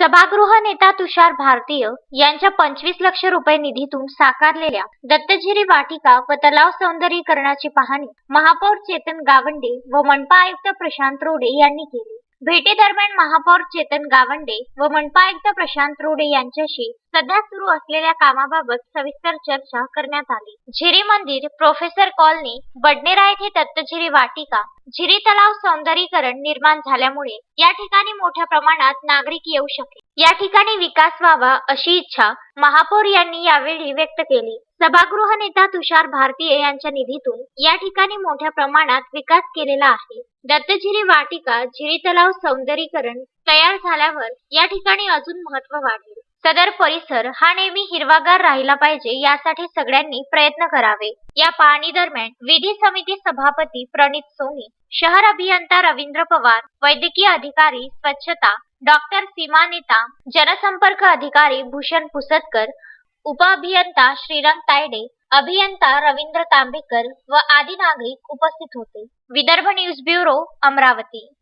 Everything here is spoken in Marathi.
सभागृह नेता तुषार भारतीय यांच्या पंचवीस लक्ष रुपये निधीतून साकारलेल्या दत्तझिरी वाटिका व तलाव सौंदर्यीकरणाची पाहणी महापौर चेतन गावंडे व मनपा आयुक्त प्रशांत रोडे यांनी केली. भेटीदरम्यान महापौर चेतन गावंडे व मनपा आयुक्त प्रशांत रोडे यांच्याशी सध्या सुरू असलेल्या कामाबाबत सविस्तर चर्चा करण्यात आली. झिरी मंदिर प्रोफेसर कॉलनी बडनेरा येथे दत्तझिरी वाटिका झिरी तलाव सौंदर्यीकरण निर्माण झाल्यामुळे या ठिकाणी मोठ्या प्रमाणात नागरिक येऊ शकले. या ठिकाणी विकास व्हावा अशी इच्छा महापौर यांनी यावेळी व्यक्त केली. सभागृह नेता तुषार भारतीय यांच्या निधीतून या ठिकाणी मोठ्या प्रमाणात विकास केलेला आहे. दत्तझिरी वाटिका झिरी तलाव सौंदर्यीकरण तयार झाल्यावर या ठिकाणी अजून महत्त्व वाढेल. सदर परिसर हा नेहमी हिरवागार राहिला पाहिजे यासाठी सगळ्यांनी प्रयत्न करावे. या पाहणी दरम्यान विधी समिती सभापती प्रणित सोनी शहर अभियंता रवींद्र पवार वैद्यकीय अधिकारी स्वच्छता डॉक्टर सीमा नेता जनसंपर्क अधिकारी भूषण पुसदकर उपअभियंता श्रीरंग तायडे अभियंता रवींद्र तांबेकर व आदी नागरिक उपस्थित होते. Vidarbha news bureau Amravati.